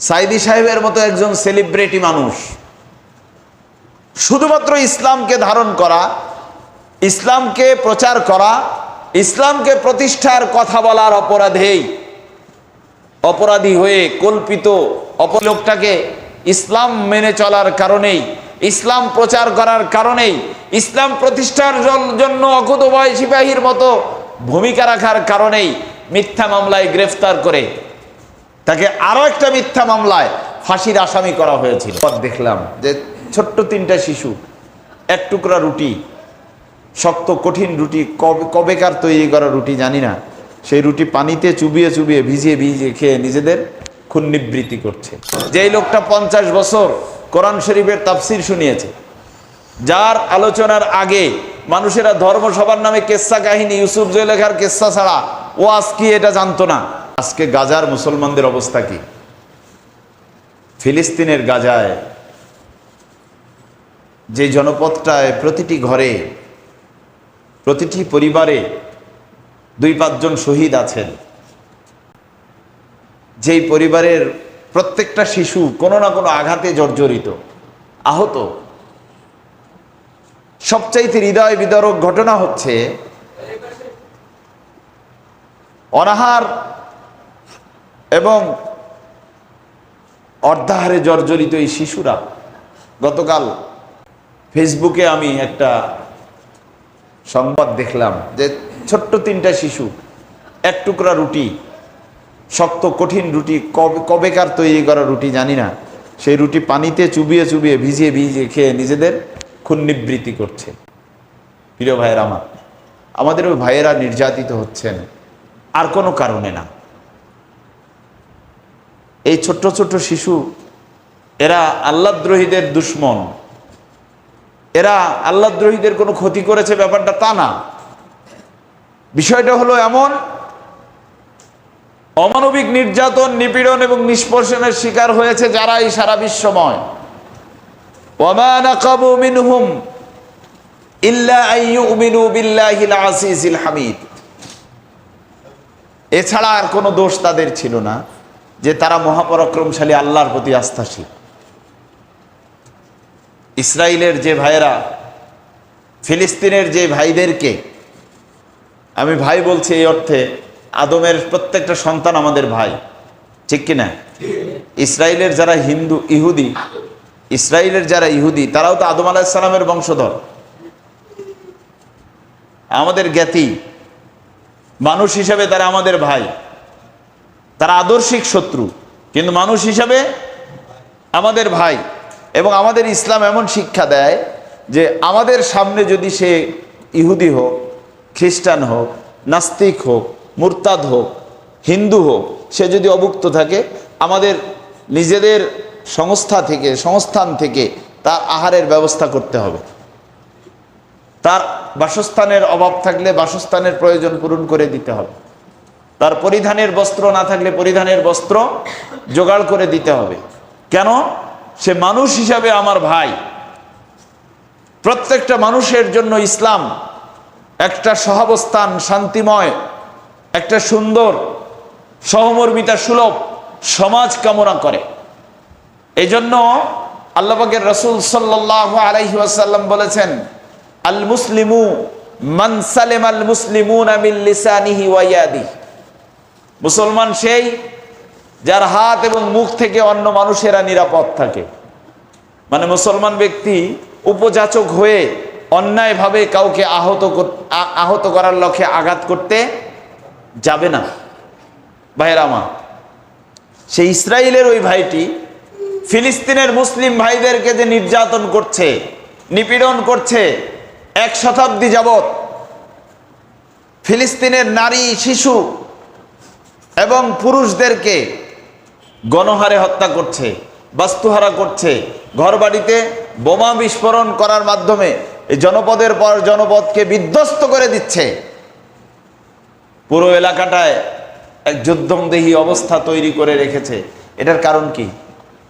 সাইদি সাহেবের মতো একজন সেলিব্রিটি মানুষ। শুধুমাত্র ইসলামকে ধারণ করা, ইসলামকে প্রচার করা, ইসলামকে প্রতিষ্ঠার কথা বলার অপরাধেই অপরাধী হয়ে কল্পিত অপ- লোকটাকে ইসলাম মেনে চলার কারণেই, ইসলাম প্রচার করার কারণেই, ইসলাম প্রতিষ্ঠার জন- জন্য অকুতভয় সিপাহীর মতো ভূমিকা রাখার কারণেই মিথ্যা মামলায় গ্রেফতার করে তাকে আরও একটা মিথ্যা মামলায় ফাঁসির আসামি করা হয়েছিল। দেখলাম যে ছোট্ট তিনটা শিশু, এক টুকরা রুটি, শক্ত কঠিন রুটি, কবে, কবেকার তৈরি করা রুটি জানি না, সেই রুটি পানিতে চুবিয়ে চুবিয়ে ভিজিয়ে ভিজিয়ে খেয়ে নিজেদের খুন নিবৃত্তি করছে। যেই লোকটা পঞ্চাশ বছর কোরআন শরীফের তাফসির শুনিয়েছে, যার আলোচনার আগে মানুষেরা ধর্মসভার নামে কেচ্ছা কাহিনী, ইউসুফ জয়লেখার কেচ্ছা ছাড়া ও আজ কি এটা জানতো না। আজকে গাজার মুসলমানদের অবস্থা কি? ফিলিস্তিনের গাজায় যে জনপদটায় প্রতিটি ঘরে, প্রতিটি পরিবারে দুই পাঁচজন শহীদ আছেন, যেই পরিবারের প্রত্যেকটা শিশু কোনো না কোনো আঘাতে জর্জরিত, আহত। সবচাইতে হৃদয় বিদারক ঘটনা হচ্ছে, অনাহার এবং অর্ধাহারে জর্জরিত এই শিশুরা, গতকাল ফেসবুকে আমি একটা সংবাদ দেখলাম যে ছোট্ট তিনটা শিশু, এক টুকরা রুটি, শক্ত কঠিন রুটি, কবে, কবেকার তৈরি করা রুটি জানি না, সেই রুটি পানিতে চুবিয়ে চুবিয়ে ভিজিয়ে ভিজিয়ে খেয়ে নিজেদের খুন নিবৃত্তি করছে। প্রিয় ভাইয়ের আমার আমাদের ওই ভাইয়েরা নির্যাতিত হচ্ছেন, আর কোনো কারণে না। এই ছোট্ট ছোট্ট শিশু, এরা আল্লাদ্রোহীদের দুশ্মন। এরা আল্লাদ্রোহীদের কোনো ক্ষতি করেছে ব্যাপারটা তা না। বিষয়টা হলো এমন, অমানবিক নির্যাতন, নিপীড়ন এবং নিষ্পর্শনের শিকার হয়েছে যারা এই সারা বিশ্বময়। হামিদ। এছাড়া আর কোনো দোষ তাদের ছিল না। যে তারা মহাপরাক্রমশালী আল্লাহর প্রতি আস্থাশীল। ইসরায়েলের যে ভাইয়েরা, ফিলিস্তিনের যে ভাইদেরকে, আমি ভাই বলছি এই অর্থে, আদমের প্রত্যেকটা সন্তান আমাদের ভাই, ঠিক কিনা? ইসরায়েলের যারা হিন্দু, ইহুদি ইসরায়েলের যারা ইহুদি, তারাও তো আদম আলাহিসাল্লামের বংশধর। আমাদের জ্ঞাতি, মানুষ হিসাবে তারা আমাদের ভাই। তারা আদর্শিক শত্রু। কিন্তু মানুষ হিসাবে আমাদের ভাই এবং আমাদের ইসলাম এমন শিক্ষা দেয় যে আমাদের সামনে যদি সে ইহুদি হোক, খ্রিস্টান হোক, নাস্তিক হোক, মুরতাদ হোক, হিন্দু হোক, সে যদি অভুক্ত থাকে, আমাদের নিজেদের সংস্থা থেকে, সংস্থান থেকে তার আহারের ব্যবস্থা করতে হবে। তার বাসস্থানের অভাব থাকলে বাসস্থানের প্রয়োজন পূরণ করে দিতে হবে। তার পরিধানের বস্ত্র না থাকলে পরিধানের বস্ত্র জোগাড় করে দিতে হবে। কেন? সে মানুষ হিসাবে আমার ভাই। প্রত্যেকটা মানুষের জন্য ইসলাম একটা সহাবস্থান, শান্তিময়, একটা সুন্দর, সহমর্মিতা সুলভ সমাজ কামনা করে। এই জন্য আল্লাহের রসুল সাল্লাহ আলাইহি ওয়াসাল্লাম বলেছেন, আল মুসলিমু মান সালেম আল মুসলিমুন আমিল লিসানিহি ওয়াইয়াদি মুসলমান সেই যার হাত এবং মুখ থেকে অন্য মানুষেরা নিরাপদ থাকে। মানে মুসলমান ব্যক্তি উপযাচক হয়ে অন্যায়ভাবে কাউকে আহত আহত করার লক্ষ্যে আঘাত করতে যাবে না। ভাইয়ের আমার, সেই ইসরায়েলের ওই ভাইটি ফিলিস্তিনের মুসলিম ভাইদেরকে যে নির্যাতন করছে, নিপীড়ন করছে, এক শতাব্দী যাবত ফিলিস্তিনের নারী, শিশু এবং পুরুষদেরকে গণহারে হত্যা করছে, বাস্তুহারা করছে, ঘরবাড়িতে বোমা বিস্ফোরণ করার মাধ্যমে এই জনপদের পর জনপদকে বিধ্বস্ত করে দিচ্ছে। পুরো এলাকাটায় এক যুদ্ধমদেহী অবস্থা তৈরি করে রেখেছে। এটার কারণ কি?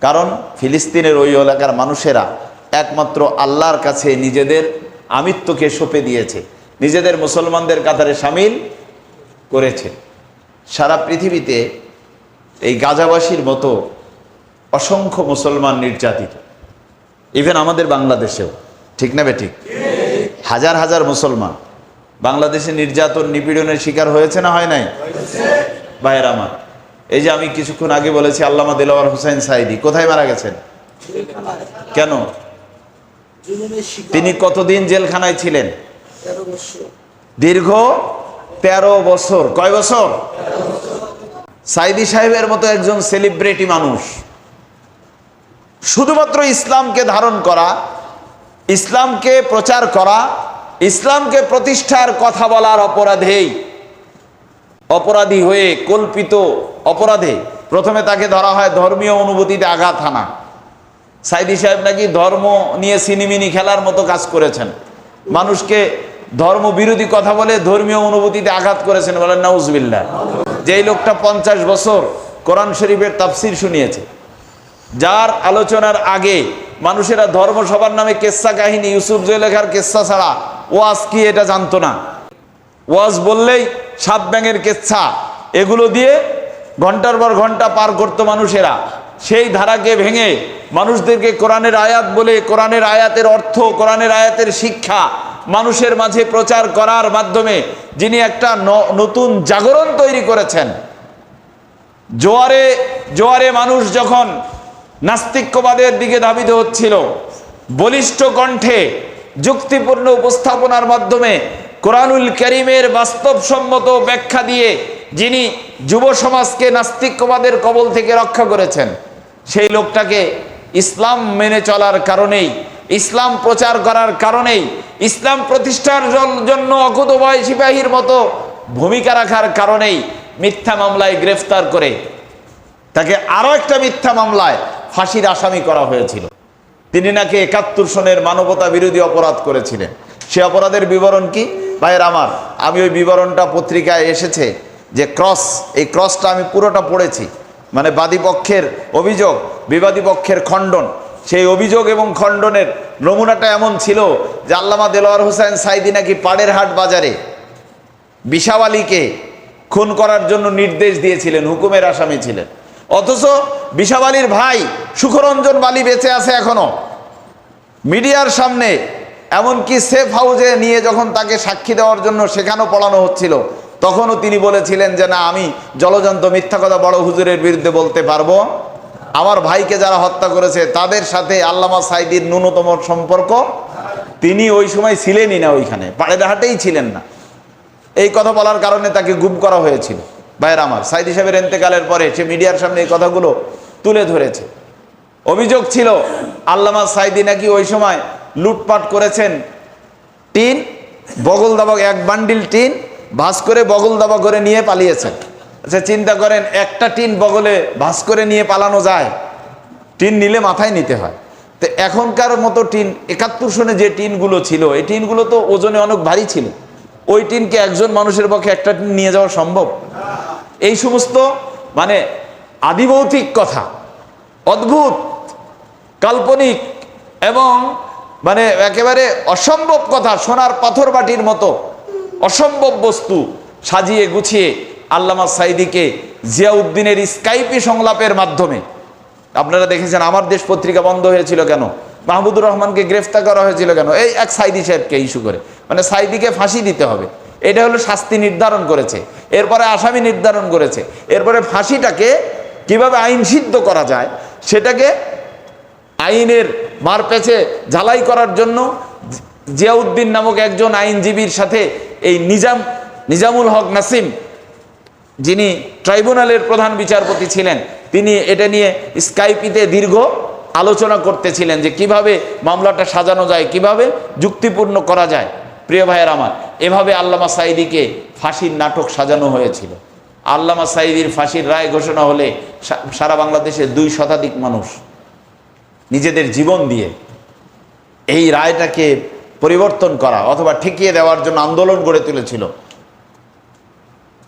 কারণ ফিলিস্তিনের ওই এলাকার মানুষেরা একমাত্র আল্লাহর কাছে নিজেদের আমিত্বকে সঁপে দিয়েছে, নিজেদের মুসলমানদের কাতারে সামিল করেছে। সারা পৃথিবীতে এই গাজাবাসীর মতো অসংখ্য মুসলমান নির্যাতিত ইভেন আমাদের বাংলাদেশেও, ঠিক না বেঠিক হাজার হাজার মুসলমান বাংলাদেশে নির্যাতন নিপীড়নের শিকার হয়েছে না হয় নাই? ভাইয়ের আমার, এই যে আমি কিছুক্ষণ আগে বলেছি আল্লামা দিলওয়ার হোসেন সাইদি কোথায় মারা গেছেন? কেন? তিনি কতদিন জেলখানায় ছিলেন? দীর্ঘ তেরো বছর। কয় বছর? সাইদি সাহেবের মতো একজন সেলিব্রিটি মানুষ। শুধুমাত্র ইসলামকে ধারণ করা, ইসলামকে প্রচার করা, ইসলামকে প্রতিষ্ঠার কথা বলার অপরাধেই অপরাধী হয়ে কল্পিত অপরাধে প্রথমে তাকে ধরা হয় ধর্মীয় অনুভূতিতে আঘাত হানা। সাইদি সাহেব নাকি ধর্ম নিয়ে সিনিমিনি খেলার মতো কাজ করেছেন। মানুষকে ধর্ম বিরোধী কথা বলে ধর্মীয় অনুভূতিতে আঘাত করেছেন বলেন নাউজবিল্লা যেই লোকটা পঞ্চাশ বছর কোরআন শরীফের তাফসির শুনিয়েছে। যার আলোচনার আগে মানুষেরা ধর্ম সবার নামে কেসা কাহিনী, ইউসুফ জয়লেখার কেসা ছাড়া ওয়াজ কি এটা জানতো না। ওয়াজ বললেই সাপ ব্যাঙের কেচ্ছা এগুলো দিয়ে ঘণ্টার পর ঘণ্টা পার করতো মানুষেরা। সেই ধারাকে ভেঙে মানুষদেরকে কোরআনের আয়াত বলে, কোরআনের আয়াতের অর্থ, কোরআনের আয়াতের শিক্ষা মানুষের মাঝে প্রচার করার মাধ্যমে যিনি একটা নতুন জাগরণ তৈরি করেছেন। জোয়ারে জোয়ারে মানুষ যখন নাস্তিক্যবাদের দিকে ধাবিত হচ্ছিল, বলিষ্ঠ কণ্ঠে যুক্তিপূর্ণ উপস্থাপনার মাধ্যমে কোরআনুল করিমের বাস্তবসম্মত ব্যাখ্যা দিয়ে যিনি যুব সমাজকে নাস্তিক্যবাদের কবল থেকে রক্ষা করেছেন, সেই লোকটাকে ইসলাম মেনে চলার কারণেই ইসলাম প্রচার করার কারণেই ইসলাম প্রতিষ্ঠার জন- জন্য অকুতভয় সিপাহীর মতো ভূমিকা রাখার কারণেই মিথ্যা মামলায় গ্রেফতার করে তাকে আরও একটা মিথ্যা মামলায় ফাঁসির আসামি করা হয়েছিল। তিনি নাকি একাত্তর সনের মানবতা বিরোধী অপরাধ করেছিলেন। সে অপরাধের বিবরণ কি? ভাইয়ের আমার, আমি ওই বিবরণটা পত্রিকায় এসেছে যে ক্রস, এই ক্রসটা আমি পুরোটা পড়েছি। মানে বাদীপক্ষের অভিযোগ, বিবাদী পক্ষের খণ্ডন। সেই অভিযোগ এবং খণ্ডনের নমুনাটা এমন ছিল যে আল্লামা দেলোয়ার হোসেন সাইদি নাকি পাড়ের হাট বাজারে বিশাব আলীকে খুন করার জন্য নির্দেশ দিয়েছিলেন, হুকুমের আসামি ছিলেন। অথচ বিশাব আলীর ভাই সুখরঞ্জন বালি বেঁচে আছে এখনও। মিডিয়ার সামনে এমনকি সেফ হাউজে নিয়ে যখন তাকে সাক্ষী দেওয়ার জন্য সেখানেও পড়ানো হচ্ছিল, তখনও তিনি বলেছিলেন যে, না, আমি জলজন্ত মিথ্যা কথা বড় হুজুরের বিরুদ্ধে বলতে পারব। আমার ভাইকে যারা হত্যা করেছে, তাদের সাথে আল্লামা সাইদির ন্যূনতম সম্পর্ক। তিনি ওই সময় ছিলেনই না ওইখানে পাড়ের হাটেই ছিলেন না। এই কথা বলার কারণে তাকে গুম করা হয়েছিল। ভাইয়ের আমার, সাইদি সাহেবের এন্তেকালের পরে সে মিডিয়ার সামনে এই কথাগুলো তুলে ধরেছে। অভিযোগ ছিল, আল্লামা সাইদি নাকি ওই সময় লুটপাট করেছেন টিন বগল দাবা এক বান্ডিল টিন ভাস করে বগল দাবা করে নিয়ে পালিয়েছেন। আচ্ছা চিন্তা করেন, একটা টিন বগলে ভাস করে নিয়ে পালানো যায়। টিন নিলে মাথায় নিতে হয়। তো এখনকার মতো টিন, একাত্তর সনে যে টিনগুলো ছিল, এই টিনগুলো তো ওজনে অনেক ভারী ছিল। ওই টিনকে একজন মানুষের পক্ষে একটা টিন নিয়ে যাওয়া সম্ভব? এই সমস্ত মানে আদিভৌতিক কথা, অদ্ভুত, কাল্পনিক এবং মানে একেবারে অসম্ভব কথা, সোনার পাথর বাটির মতো অসম্ভব বস্তু সাজিয়ে গুছিয়ে আল্লামা সাইদিকে জিয়াউদ্দিনের স্কাইপি সংলাপের মাধ্যমে। আপনারা দেখেছেন আমার দেশ পত্রিকা বন্ধ হয়েছিল কেন? মাহমুদুর রহমানকে গ্রেফতার করা হয়েছিল কেন? এই এক সাইদি সাহেবকে ইস্যু করে। মানে সাইদিকে ফাঁসি দিতে হবে। এটা হলো শাস্তি নির্ধারণ করেছে। এরপরে আসামি নির্ধারণ করেছে। এরপরে ফাঁসিটাকে কীভাবে আইন সিদ্ধ করা যায়, সেটাকে আইনের মার মারপেছে ঝালাই করার জন্য জিয়াউদ্দিন নামক একজন আইনজীবীর সাথে এই নিজাম নিজামুল হক নাসিম যিনি ট্রাইব্যুনালের প্রধান বিচারপতি ছিলেন, তিনি এটা নিয়ে স্কাইপিতে দীর্ঘ আলোচনা করতেছিলেন যে কীভাবে মামলাটা সাজানো যায়, কীভাবে যুক্তিপূর্ণ করা যায়। প্রিয় ভাইয়ের আমার, এভাবে আল্লামা সাইদিকে ফাঁসির নাটক সাজানো হয়েছিল। আল্লামা সাইদির ফাঁসির রায় ঘোষণা হলে সারা বাংলাদেশে দুই শতাধিক মানুষ নিজেদের জীবন দিয়ে এই রায়টাকে পরিবর্তন করা অথবা ঠেকিয়ে দেওয়ার জন্য আন্দোলন গড়ে তুলেছিল।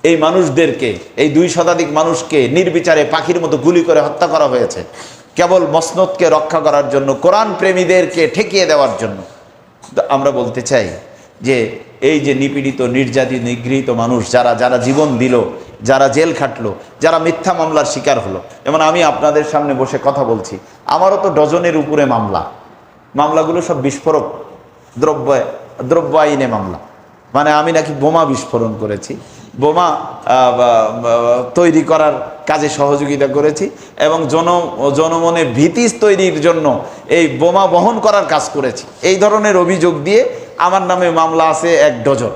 এই মানুষদেরকে, এই দুই শতাধিক মানুষকে নির্বিচারে পাখির মতো গুলি করে হত্যা করা হয়েছে। কেবল মসনদকে রক্ষা করার জন্য, কোরআন প্রেমীদেরকে ঠেকিয়ে দেওয়ার জন্য। আমরা বলতে চাই যে, এই যে নিপীড়িত, নির্যাতিত, নিগৃহীত মানুষ, যারা যারা জীবন দিল, যারা জেল খাটলো, যারা মিথ্যা মামলার শিকার হলো। যেমন আমি আপনাদের সামনে বসে কথা বলছি, আমারও তো ডজনের উপরে মামলা। মামলাগুলো সব বিস্ফোরক, দ্রব্য দ্রব্য আইনে মামলা। মানে আমি নাকি বোমা বিস্ফোরণ করেছি। বোমা তৈরি করার কাজে সহযোগিতা করেছি এবং জন জনমনে ভীতি তৈরির জন্য এই বোমা বহন করার কাজ করেছি। এই ধরনের অভিযোগ দিয়ে আমার নামে মামলা আছে এক ডজন।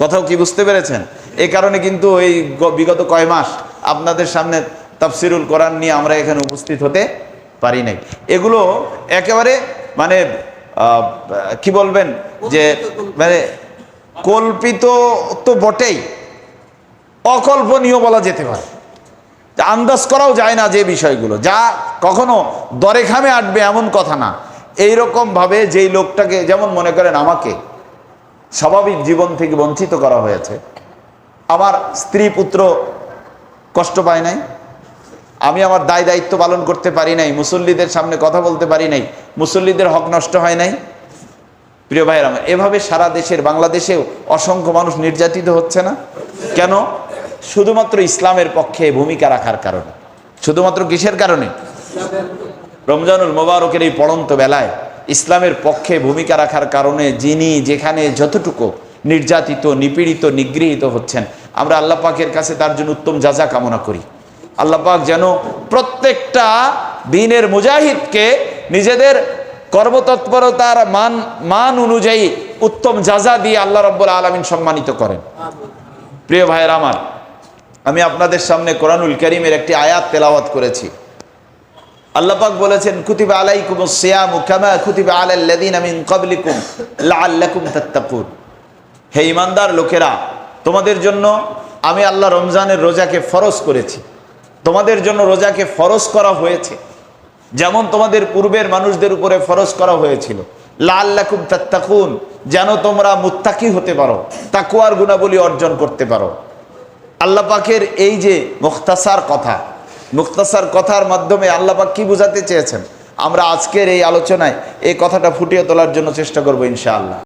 কথাও কি বুঝতে পেরেছেন? এই কারণে কিন্তু এই বিগত কয় মাস আপনাদের সামনে তাফসিরুল কোরআন নিয়ে আমরা এখানে উপস্থিত হতে পারি নাই। এগুলো একেবারে মানে কি বলবেন যে মানে কল্পিত তো বটেই। অকল্পনীয় বলা যেতে পারে। আন্দাজ করাও যায় না যে বিষয়গুলো। যা কখনো দরে খামে আটবে এমন কথা না। এইরকম ভাবে যেই লোকটাকে, যেমন মনে করেন আমাকে, স্বাভাবিক জীবন থেকে বঞ্চিত করা হয়েছে। আমার স্ত্রী পুত্র কষ্ট পায় নাই। আমি আমার দায় দায়িত্ব পালন করতে পারি নাই। মুসল্লিদের সামনে কথা বলতে পারি নাই। মুসল্লিদের হক নষ্ট হয় নাই। প্রিয় ভাইয়ের আমার এভাবে সারা দেশের বাংলাদেশেও অসংখ্য মানুষ নির্যাতিত হচ্ছে না? কেন? শুধুমাত্র ইসলামের পক্ষে ভূমিকা রাখার কারণে। শুধুমাত্র কিসের কারণে? রমজানুল মোবারকের এই পড়ন্ত বেলায় ইসলামের পক্ষে ভূমিকা রাখার কারণে যিনি যেখানে যতটুকু নির্যাতিত, নিপীড়িত, নিগৃহীত হচ্ছেন, আমরা আল্লাহ পাকের কাছে তার জন্য উত্তম যাজা কামনা করি। আল্লাহ পাক যেন প্রত্যেকটা দিনের মুজাহিদকে নিজেদের কর্মতৎপরতার মান মান অনুযায়ী উত্তম যাজা দিয়ে আল্লাহ রব্বুল আলমিন সম্মানিত করেন। প্রিয় ভাইয়ের আমার, আমি আপনাদের সামনে কোরআনুল করিমের একটি আয়াত তেলাওয়াত করেছি। আল্লাপাক বলেছেন, কুতিবা আলাইকুম সিয়াম কামা কুতিবা আলাল্লাযিনা মিন ক্বাবলিকুম লাআল্লাকুম তাত্তাকুন। হে ইমানদার লোকেরা, তোমাদের জন্য আমি আল্লাহ রমজানের রোজাকে ফরজ করেছি। তোমাদের জন্য রোজাকে ফরজ করা হয়েছে। যেমন তোমাদের পূর্বের মানুষদের উপরে ফরজ করা হয়েছিল। লাআল্লাকুম তাত্তাকুন, যেন তোমরা মুত্তাকি হতে পারো, তাকুয়ার গুণাবলী অর্জন করতে পারো। আল্লাহ পাকের এই যে মুখতাসার কথা, মুখতাসার কথার মাধ্যমে আল্লাহ পাক কি বোঝাতে চেয়েছেন? আমরা আজকের এই আলোচনায় এই কথাটা ফুটিয়ে তোলার জন্য চেষ্টা করব ইনশাআল্লাহ।